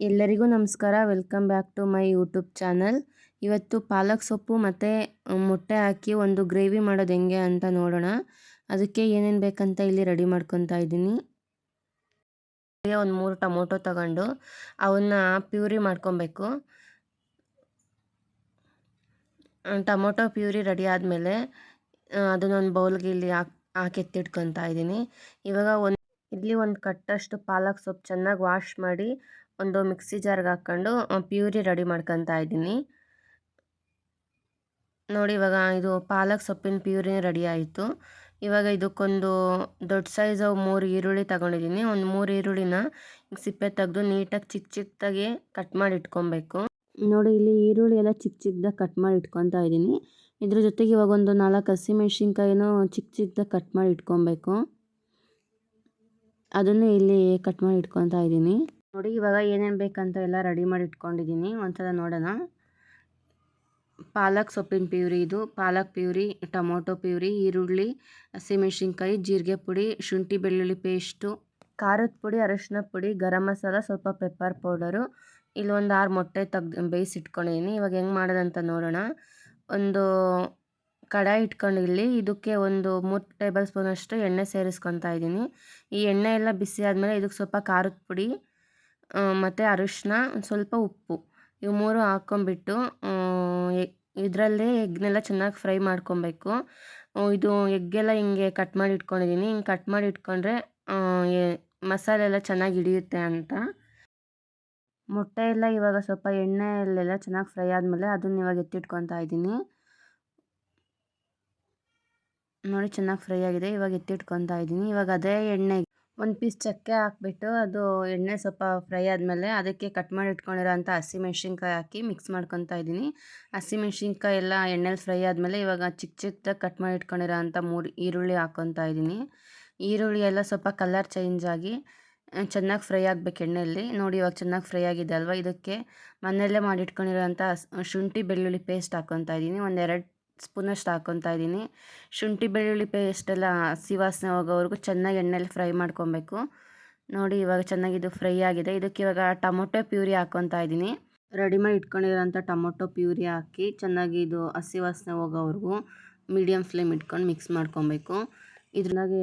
ಎಲ್ಲರಿಗೂ ನಮಸ್ಕಾರ. Welcome back to my YouTube channel. ಇವತ್ತು ಪಾಲಕ್ ಸೊಪ್ಪು ಮತ್ತು ಮೊಟ್ಟೆ ಹಾಕಿ ಒಂದು ಗ್ರೇವಿ ಮಾಡೋದು ಹೆಂಗೆ ಅಂತ ನೋಡೋಣ. ಅದಕ್ಕೆ ಏನೇನು ಬೇಕಂತ ಇಲ್ಲಿ ರೆಡಿ ಮಾಡ್ಕೊತಾ ಇದ್ದೀನಿ. ಒಂದು ಮೂರು ಟೊಮೊಟೊ ತಗೊಂಡು ಅವನ್ನ ಪ್ಯೂರಿ ಮಾಡ್ಕೊಬೇಕು. ಟೊಮೊಟೊ ಪ್ಯೂರಿ ರೆಡಿ ಆದಮೇಲೆ ಅದನ್ನೊಂದು ಬೌಲ್ಗೆ ಇಲ್ಲಿ ಹಾಕಿ ಇದ್ದೀನಿ. ಇವಾಗ ಒಂದು, ಇಲ್ಲಿ ಒಂದು ಕಟ್ಟಷ್ಟು ಪಾಲಕ್ ಸೊಪ್ಪು ಚೆನ್ನಾಗಿ ವಾಶ್ ಮಾಡಿ ಒಂದು ಮಿಕ್ಸಿ ಜಾರ್ಗೆ ಹಾಕ್ಕೊಂಡು ಪ್ಯೂರಿ ರೆಡಿ ಮಾಡ್ಕೊತಾ ಇದ್ದೀನಿ. ನೋಡಿ, ಇವಾಗ ಇದು ಪಾಲಕ್ ಸೊಪ್ಪಿನ ಪ್ಯೂರಿ ರೆಡಿ ಆಯಿತು. ಇವಾಗ ಇದಕ್ಕೊಂದು ದೊಡ್ಡ ಸೈಜ್ ಮೂರು ಈರುಳ್ಳಿ ತಗೊಂಡಿದ್ದೀನಿ. ಒಂದು ಮೂರು ಈರುಳ್ಳಿನ ಸಿಪ್ಪೆ ತೆಗೆದು ನೀಟಾಗಿ ಚಿಕ್ಕ ಚಿಕ್ಕದಾಗಿ ಕಟ್ ಮಾಡಿ ಇಟ್ಕೊಬೇಕು. ನೋಡಿ, ಇಲ್ಲಿ ಈರುಳ್ಳಿ ಎಲ್ಲ ಚಿಕ್ಕ ಚಿಕ್ಕದಾಗಿ ಕಟ್ ಮಾಡಿ ಇಟ್ಕೊತಾ ಇದ್ದೀನಿ. ಇದ್ರ ಜೊತೆಗೆ ಇವಾಗ ಒಂದು ನಾಲ್ಕು ಹಸಿಮೆಣ್ಸಿನ್ಕಾಯಿನೂ ಚಿಕ್ಕ ಚಿಕ್ಕದಾಗಿ ಕಟ್ ಮಾಡಿ ಇಟ್ಕೊಬೇಕು. ಅದನ್ನು ಇಲ್ಲಿ ಕಟ್ ಮಾಡಿ ಇಟ್ಕೊತಾ ಇದ್ದೀನಿ. ನೋಡಿ, ಇವಾಗ ಏನೇನು ಬೇಕಂತ ಎಲ್ಲ ರೆಡಿ ಮಾಡಿ ಇಟ್ಕೊಂಡಿದ್ದೀನಿ. ಒಂದ್ಸಲ ನೋಡೋಣ. ಪಾಲಕ್ ಸೊಪ್ಪಿನ ಪ್ಯೂರಿ ಇದು. ಪಾಲಕ್ ಪ್ಯೂರಿ, ಟೊಮೊಟೊ ಪ್ಯೂರಿ, ಈರುಳ್ಳಿ, ಹಸಿಮೆಣ್ಸಿನ್ಕಾಯಿ, ಜೀರಿಗೆ ಪುಡಿ, ಶುಂಠಿ ಬೆಳ್ಳುಳ್ಳಿ ಪೇಸ್ಟು, ಖಾರದ ಪುಡಿ, ಅರಶಿನ ಪುಡಿ, ಗರಂ ಮಸಾಲ, ಸ್ವಲ್ಪ ಪೆಪ್ಪರ್ ಪೌಡರು ಇಲ್ಲೊಂದು ಆರು ಮೊಟ್ಟೆ ತೆಗ್ದು ಬೇಯಿಸಿಟ್ಕೊಂಡಿದ್ದೀನಿ ಇವಾಗ ಹೆಂಗೆ ಮಾಡೋದಂತ ನೋಡೋಣ. ಒಂದು ಕಡಾಯಿ ಇಟ್ಕೊಂಡು ಇಲ್ಲಿ ಇದಕ್ಕೆ ಒಂದು ಮೂರು ಟೇಬಲ್ ಸ್ಪೂನಷ್ಟು ಎಣ್ಣೆ ಸೇರಿಸ್ಕೊತಾ ಇದ್ದೀನಿ ಈ ಎಣ್ಣೆ ಎಲ್ಲ ಬಿಸಿ ಆದಮೇಲೆ ಇದಕ್ಕೆ ಸ್ವಲ್ಪ ಖಾರದ ಪುಡಿ ಮತ್ತು ಅರಿಶಿನ ಒಂದು ಸ್ವಲ್ಪ ಉಪ್ಪು. ಇವು ಮೂರು ಹಾಕ್ಕೊಂಬಿಟ್ಟು ಇದರಲ್ಲೇ ಎಗ್ನೆಲ್ಲ ಚೆನ್ನಾಗಿ ಫ್ರೈ ಮಾಡ್ಕೊಬೇಕು. ಇದು ಎಗ್ಗೆಲ್ಲ ಹಿಂಗೆ ಕಟ್ ಮಾಡಿ ಇಟ್ಕೊಂಡಿದ್ದೀನಿ ಹಿಂಗೆ ಕಟ್ ಮಾಡಿ ಇಟ್ಕೊಂಡ್ರೆ ಮಸಾಲೆ ಎಲ್ಲ ಚೆನ್ನಾಗಿ ಹಿಡಿಯುತ್ತೆ ಅಂತ. ಮೊಟ್ಟೆ ಎಲ್ಲ ಇವಾಗ ಸ್ವಲ್ಪ ಎಣ್ಣೆಯಲ್ಲೆಲ್ಲ ಚೆನ್ನಾಗಿ ಫ್ರೈ ಆದಮೇಲೆ ಅದನ್ನ ಇವಾಗ ಎತ್ತಿಟ್ಕೊತಾ ಇದ್ದೀನಿ. ನೋಡಿ ಚೆನ್ನಾಗಿ ಫ್ರೈ ಆಗಿದೆ. ಇವಾಗ ಎತ್ತಿಟ್ಕೊತಾ ಇದ್ದೀನಿ. ಇವಾಗ ಅದೇ ಎಣ್ಣೆ ಒಂದು ಪೀಸ್ ಚಕ್ಕೆ ಹಾಕ್ಬಿಟ್ಟು ಅದು ಎಣ್ಣೆ ಸ್ವಲ್ಪ ಫ್ರೈ ಆದಮೇಲೆ ಅದಕ್ಕೆ ಕಟ್ ಮಾಡಿ ಇಟ್ಕೊಂಡಿರೋ ಅಂಥ ಹಸಿಮೆಣ್ಸಿನ್ಕಾಯಿ ಹಾಕಿ ಮಿಕ್ಸ್ ಮಾಡ್ಕೊತಾ ಇದ್ದೀನಿ. ಹಸಿಮೆಣ್ಸಿನ್ಕಾಯಿ ಎಲ್ಲ ಎಣ್ಣೆಲಿ ಫ್ರೈ ಆದಮೇಲೆ ಇವಾಗ ಚಿಕ್ಕ ಚಿಕ್ಕದಾಗಿ ಕಟ್ ಮಾಡಿ ಇಟ್ಕೊಂಡಿರೋ ಅಂಥ ಮೂರು ಈರುಳ್ಳಿ ಹಾಕ್ಕೊತಾ ಇದ್ದೀನಿ. ಈರುಳ್ಳಿ ಎಲ್ಲ ಸ್ವಲ್ಪ ಕಲರ್ ಚೇಂಜ್ ಆಗಿ ಚೆನ್ನಾಗಿ ಫ್ರೈ ಆಗಬೇಕು ಎಣ್ಣೆಯಲ್ಲಿ ನೋಡಿ ಇವಾಗ ಚೆನ್ನಾಗಿ ಫ್ರೈ ಆಗಿದೆ ಅಲ್ವಾ? ಇದಕ್ಕೆ ಮನೆಯಲ್ಲೇ ಮಾಡಿಟ್ಕೊಂಡಿರೋಂಥ ಶುಂಠಿ ಬೆಳ್ಳುಳ್ಳಿ ಪೇಸ್ಟ್ ಹಾಕ್ಕೊತಾ ಇದ್ದೀನಿ. ಒಂದೆರಡು ಸ್ಪೂನಷ್ಟು ಹಾಕ್ಕೊತಾ ಇದ್ದೀನಿ ಶುಂಠಿ, ಬೆಳ್ಳುಳ್ಳಿ ಪೇಸ್ಟೆಲ್ಲ ಹಸಿ ವಾಸನೆ ಹೋಗೋವರೆಗೂ ಚೆನ್ನಾಗಿ ಎಣ್ಣೆಲಿ ಫ್ರೈ ಮಾಡ್ಕೊಬೇಕು. ನೋಡಿ ಇವಾಗ ಚೆನ್ನಾಗಿ ಇದು ಫ್ರೈ ಆಗಿದೆ. ಇದಕ್ಕೆ ಇವಾಗ ಟೊಮೊಟೊ ಪ್ಯೂರಿ ಹಾಕ್ಕೊತಾ ಇದ್ದೀನಿ ರೆಡಿ ಮಾಡಿ ಇಟ್ಕೊಂಡಿರೋಂಥ ಟೊಮೊಟೊ ಪ್ಯೂರಿ ಹಾಕಿ ಚೆನ್ನಾಗಿ ಇದು ಹಸಿ ವಾಸನೆ ಹೋಗೋವರೆಗೂ ಮೀಡಿಯಮ್ ಫ್ಲೇಮ್ ಇಟ್ಕೊಂಡು ಮಿಕ್ಸ್ ಮಾಡ್ಕೊಬೇಕು. ಇದ್ರಾಗೆ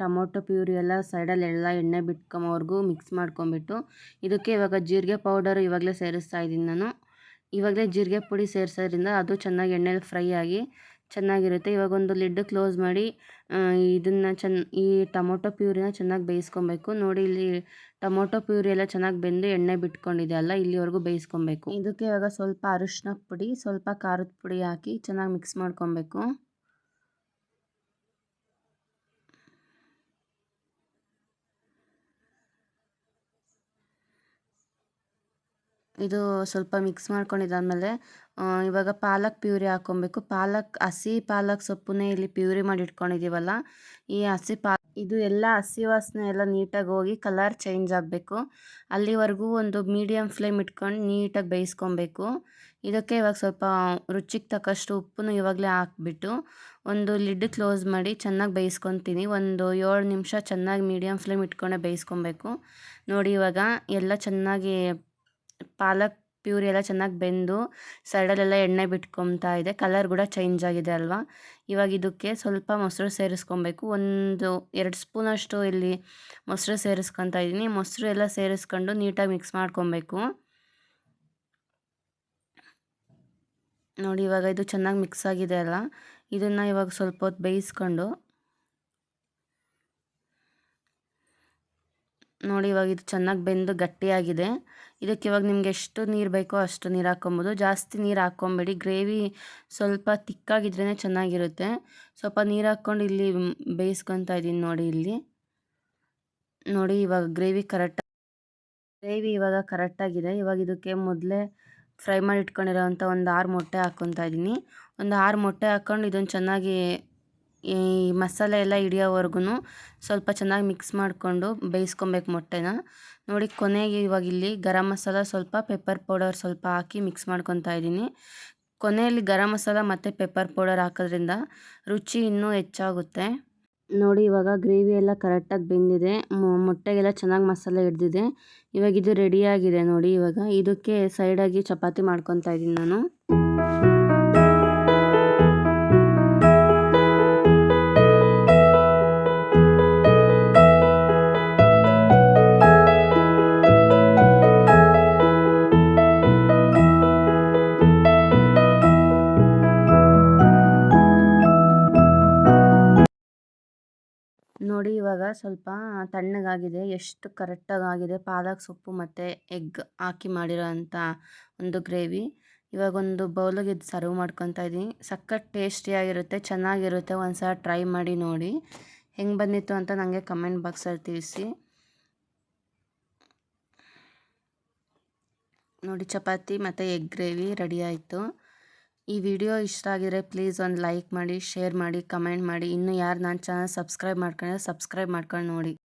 ಟೊಮೊಟೊ ಪ್ಯೂರಿ ಎಲ್ಲ ಸೈಡಲ್ಲಿ ಎಲ್ಲ ಎಣ್ಣೆ ಬಿಟ್ಕೊಂಬವರೆಗೂ ಮಿಕ್ಸ್ ಮಾಡ್ಕೊಂಬಿಟ್ಟು ಇದಕ್ಕೆ ಇವಾಗ ಜೀರಿಗೆ ಪೌಡರ್ ಇವಾಗಲೇ ಸೇರಿಸ್ತಾ ಇದ್ದೀನಿ ನಾನು. ಇವಾಗಲೇ ಜೀರಿಗೆ ಪುಡಿ ಸೇರಿಸೋದ್ರಿಂದ ಅದು ಚೆನ್ನಾಗಿ ಎಣ್ಣೆಲಿ ಫ್ರೈ ಆಗಿ ಚೆನ್ನಾಗಿರುತ್ತೆ. ಇವಾಗ ಒಂದು ಲಿಡ್ ಕ್ಲೋಸ್ ಮಾಡಿ ಇದನ್ನು ಚೆನ್ನ ಈ ಟೊಮೊಟೊ ಪ್ಯೂರಿನ ಚೆನ್ನಾಗಿ ಬೇಯಿಸ್ಕೊಬೇಕು. ನೋಡಿ ಇಲ್ಲಿ ಟೊಮೊಟೊ ಪ್ಯೂರಿ ಎಲ್ಲ ಚೆನ್ನಾಗಿ ಬೆಂದು ಎಣ್ಣೆ ಬಿಟ್ಕೊಂಡಿದೆ ಅಲ್ಲ, ಇಲ್ಲಿವರೆಗೂ ಬೇಯಿಸ್ಕೊಬೇಕು. ಇದಕ್ಕೆ ಇವಾಗ ಸ್ವಲ್ಪ ಅರಿಶಿನ ಪುಡಿ, ಸ್ವಲ್ಪ ಖಾರದ ಪುಡಿ ಹಾಕಿ ಚೆನ್ನಾಗಿ ಮಿಕ್ಸ್ ಮಾಡ್ಕೊಬೇಕು. ಇದು ಸ್ವಲ್ಪ ಮಿಕ್ಸ್ ಮಾಡ್ಕೊಂಡಿದ್ದಾದಮೇಲೆ ಇವಾಗ ಪಾಲಕ್ ಪ್ಯೂರಿ ಹಾಕ್ಕೊಬೇಕು. ಪಾಲಕ್, ಹಸಿ ಪಾಲಕ್ ಸೊಪ್ಪನ್ನೇ ಇಲ್ಲಿ ಪ್ಯೂರಿ ಮಾಡಿ ಇಟ್ಕೊಂಡಿದ್ದೀವಲ್ಲ, ಈ ಹಸಿ ಪಾ ಇದು ಎಲ್ಲ ಹಸಿ ವಾಸನೆ ಎಲ್ಲ ನೀಟಾಗಿ ಹೋಗಿ ಕಲರ್ ಚೇಂಜ್ ಆಗಬೇಕು. ಅಲ್ಲಿವರೆಗೂ ಒಂದು ಮೀಡಿಯಮ್ ಫ್ಲೇಮ್ ಇಟ್ಕೊಂಡು ನೀಟಾಗಿ ಬೇಯಿಸ್ಕೊಬೇಕು. ಇದಕ್ಕೆ ಇವಾಗ ಸ್ವಲ್ಪ ರುಚಿಗೆ ತಕ್ಕಷ್ಟು ಉಪ್ಪನ್ನು ಇವಾಗಲೇ ಹಾಕ್ಬಿಟ್ಟು ಒಂದು ಲಿಡ್ ಕ್ಲೋಸ್ ಮಾಡಿ ಚೆನ್ನಾಗಿ ಬೇಯಿಸ್ಕೊತೀನಿ. ಒಂದು ಏಳು ನಿಮಿಷ ಚೆನ್ನಾಗಿ ಮೀಡಿಯಮ್ ಫ್ಲೇಮ್ ಇಟ್ಕೊಂಡೆ ಬೇಯಿಸ್ಕೊಬೇಕು. ನೋಡಿ ಇವಾಗ ಎಲ್ಲ ಚೆನ್ನಾಗಿ ಪಾಲಕ್ ಪ್ಯೂರಿ ಎಲ್ಲ ಚೆನ್ನಾಗಿ ಬೆಂದು ಸೈಡಲ್ಲೆಲ್ಲ ಎಣ್ಣೆ ಬಿಟ್ಕೊತಾ ಇದೆ. ಕಲರ್ ಕೂಡ ಚೇಂಜ್ ಆಗಿದೆ ಅಲ್ವಾ? ಇವಾಗ ಇದಕ್ಕೆ ಸ್ವಲ್ಪ ಮೊಸರು ಸೇರಿಸ್ಕೊಬೇಕು. ಒಂದು ಎರಡು ಸ್ಪೂನಷ್ಟು ಇಲ್ಲಿ ಮೊಸರು ಸೇರಿಸ್ಕೊತಾ ಇದ್ದೀನಿ. ಮೊಸರು ಎಲ್ಲ ಸೇರಿಸ್ಕೊಂಡು ನೀಟಾಗಿ ಮಿಕ್ಸ್ ಮಾಡ್ಕೊಬೇಕು. ನೋಡಿ, ಇವಾಗ ಇದು ಚೆನ್ನಾಗಿ ಮಿಕ್ಸ್ ಆಗಿದೆ ಅಲ್ಲ? ಇದನ್ನು ಇವಾಗ ಸ್ವಲ್ಪ ಹೊತ್ತು ಬೇಯಿಸ್ಕೊಂಡು ನೋಡಿ, ಇವಾಗ ಇದು ಚೆನ್ನಾಗಿ ಬೆಂದು ಗಟ್ಟಿಯಾಗಿದೆ. ಇದಕ್ಕೆ ಇವಾಗ ನಿಮ್ಗೆ ಎಷ್ಟು ನೀರು ಬೇಕೋ ಅಷ್ಟು ನೀರು ಹಾಕ್ಕೊಬೋದು. ಜಾಸ್ತಿ ನೀರು ಹಾಕ್ಕೊಂಬೇಡಿ. ಗ್ರೇವಿ ಸ್ವಲ್ಪ ತಿಕ್ಕಾಗಿದ್ರೇ ಚೆನ್ನಾಗಿರುತ್ತೆ. ಸ್ವಲ್ಪ ನೀರು ಹಾಕ್ಕೊಂಡು ಇಲ್ಲಿ ಬೇಯಿಸ್ಕೊತಾ ಇದ್ದೀನಿ ನೋಡಿ ಇಲ್ಲಿ. ನೋಡಿ ಇವಾಗ ಗ್ರೇವಿ ಕರೆಕ್ಟ್ ಗ್ರೇವಿ ಇವಾಗ ಕರೆಕ್ಟಾಗಿದೆ ಇವಾಗ ಇದಕ್ಕೆ ಮೊದಲೇ ಫ್ರೈ ಮಾಡಿ ಇಟ್ಕೊಂಡಿರೋ ಅಂಥ ಒಂದು ಆರು ಮೊಟ್ಟೆ ಹಾಕ್ಕೊತಾ ಇದ್ದೀನಿ ಒಂದು ಆರು ಮೊಟ್ಟೆ ಹಾಕ್ಕೊಂಡು ಇದನ್ನು ಚೆನ್ನಾಗಿ ಈ ಮಸಾಲೆ ಎಲ್ಲ ಹಿಡಿಯೋವರೆಗೂ ಸ್ವಲ್ಪ ಚೆನ್ನಾಗಿ ಮಿಕ್ಸ್ ಮಾಡಿಕೊಂಡು ಬೇಯಿಸ್ಕೊಬೇಕು ಮೊಟ್ಟೆನ. ನೋಡಿ ಕೊನೆಗೆ ಇವಾಗ ಇಲ್ಲಿ ಗರಂ ಮಸಾಲ ಸ್ವಲ್ಪ ಪೆಪ್ಪರ್ ಪೌಡರ್ ಸ್ವಲ್ಪ ಹಾಕಿ ಮಿಕ್ಸ್ ಮಾಡ್ಕೊತಾ ಇದ್ದೀನಿ. ಕೊನೆಯಲ್ಲಿ ಗರಂ ಮಸಾಲ ಮತ್ತು ಪೆಪ್ಪರ್ ಪೌಡರ್ ಹಾಕೋದ್ರಿಂದ ರುಚಿ ಇನ್ನೂ ಹೆಚ್ಚಾಗುತ್ತೆ. ನೋಡಿ ಇವಾಗ ಗ್ರೇವಿ ಎಲ್ಲ ಕರೆಕ್ಟಾಗಿ ಬೆಂದಿದೆ. ಮೊಟ್ಟೆಗೆಲ್ಲ ಚೆನ್ನಾಗಿ ಮಸಾಲೆ ಹಿಡ್ದಿದೆ. ಇವಾಗ ಇದು ರೆಡಿಯಾಗಿದೆ ನೋಡಿ ಇವಾಗ. ಇದಕ್ಕೆ ಸೈಡಾಗಿ ಚಪಾತಿ ಮಾಡ್ಕೊತಾ ಇದ್ದೀನಿ ನಾನು. ನೋಡಿ ಇವಾಗ ಸ್ವಲ್ಪ ತಣ್ಣಗಾಗಿದೆ, ಎಷ್ಟು ಕರೆಕ್ಟಾಗಿ ಆಗಿದೆ ಪಾಲಕ್ ಸೊಪ್ಪು ಮತ್ತು ಎಗ್ ಹಾಕಿ ಮಾಡಿರೋ ಅಂಥ ಒಂದು ಗ್ರೇವಿ. ಇವಾಗ ಒಂದು ಬೌಲಿಗೆ ಇದು ಸರ್ವ್ ಮಾಡ್ಕೊತಾ ಇದ್ದೀನಿ. ಸಖತ್ ಟೇಸ್ಟಿಯಾಗಿರುತ್ತೆ, ಚೆನ್ನಾಗಿರುತ್ತೆ ಒಂದು ಸಲ ಟ್ರೈ ಮಾಡಿ ನೋಡಿ. ಹೆಂಗೆ ಬಂದಿತ್ತು ಅಂತ ನನಗೆ ಕಮೆಂಟ್ ಬಾಕ್ಸಲ್ಲಿ ತಿಳಿಸಿ. ನೋಡಿ, ಚಪಾತಿ ಮತ್ತು ಎಗ್ ಗ್ರೇವಿ ರೆಡಿ ಆಯಿತು. ಈ ವಿಡಿಯೋ ಇಷ್ಟ ಆಗಿದ್ರೆ ಪ್ಲೀಸ್ ಒಂದು ಲೈಕ್ ಮಾಡಿ, ಶೇರ್ ಮಾಡಿ, ಕಮೆಂಟ್ ಮಾಡಿ. ಇನ್ನೂ ಯಾರು ನನ್ನ ಚಾನಲ್ ಸಬ್ಸ್ಕ್ರೈಬ್ ಮಾಡ್ಕೊಂಡ್ರೆ ಸಬ್ಸ್ಕ್ರೈಬ್ ಮಾಡ್ಕೊಂಡು ನೋಡಿ.